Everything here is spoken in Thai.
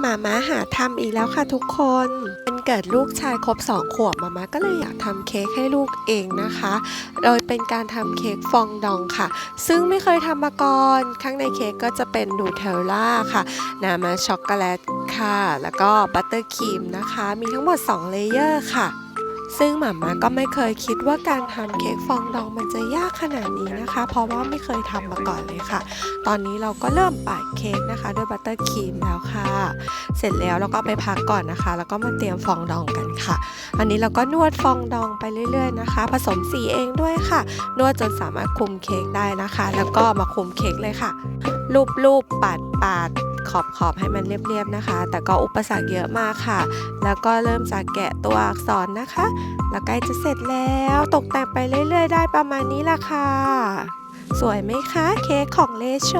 หมาม้าหาทำอีกแล้วค่ะทุกคนเป็นเกิดลูกชายครบสองขวบหมาม้าก็เลยอยากทำเค้กให้ลูกเองนะคะ โดยเป็นการทำเค้กฟองดองค่ะ ซึ่งไม่เคยทำมาก่อนข้างในเค้กก็จะเป็นนูเทลล่าค่ะน้ำมันช็อกโกแลตค่ะ แล้วก็บัตเตอร์ครีมนะคะ มีทั้งหมด 2 เลเยอร์ค่ะ ซึ่งหม่าม่าก็ไม่เคยคิดว่าการทำเค้กฟองดองมันจะยากขนาดนี้นะคะ เพราะว่าไม่เคยทำมาก่อนเลยค่ะ ตอนนี้เราก็เริ่มปาดเค้กนะคะ ด้วยบัตเตอร์ครีมแล้วค่ะ เสร็จแล้วเราก็ไปพักก่อนนะคะ แล้วก็มาเตรียมฟองดองกันค่ะ อันนี้เราก็นวดฟองดองไปเรื่อย ๆนะคะ ผสมสีเองด้วยค่ะ นวดจนสามารถคุมเค้กได้นะคะ แล้วก็มาคุมเค้กเลยค่ะ รูปรูปปาดปาด ขอบขอบให้มันเรียบๆนะคะ แต่ก็อุปสรรคเยอะมากค่ะ แล้วก็เริ่มจากแกะตัวอักษรนะคะ แล้วใกล้จะเสร็จแล้วตกแต่งไปเรื่อย ๆ ได้ประมาณนี้ละค่ะ สวยไหมคะ เค้กของเลโช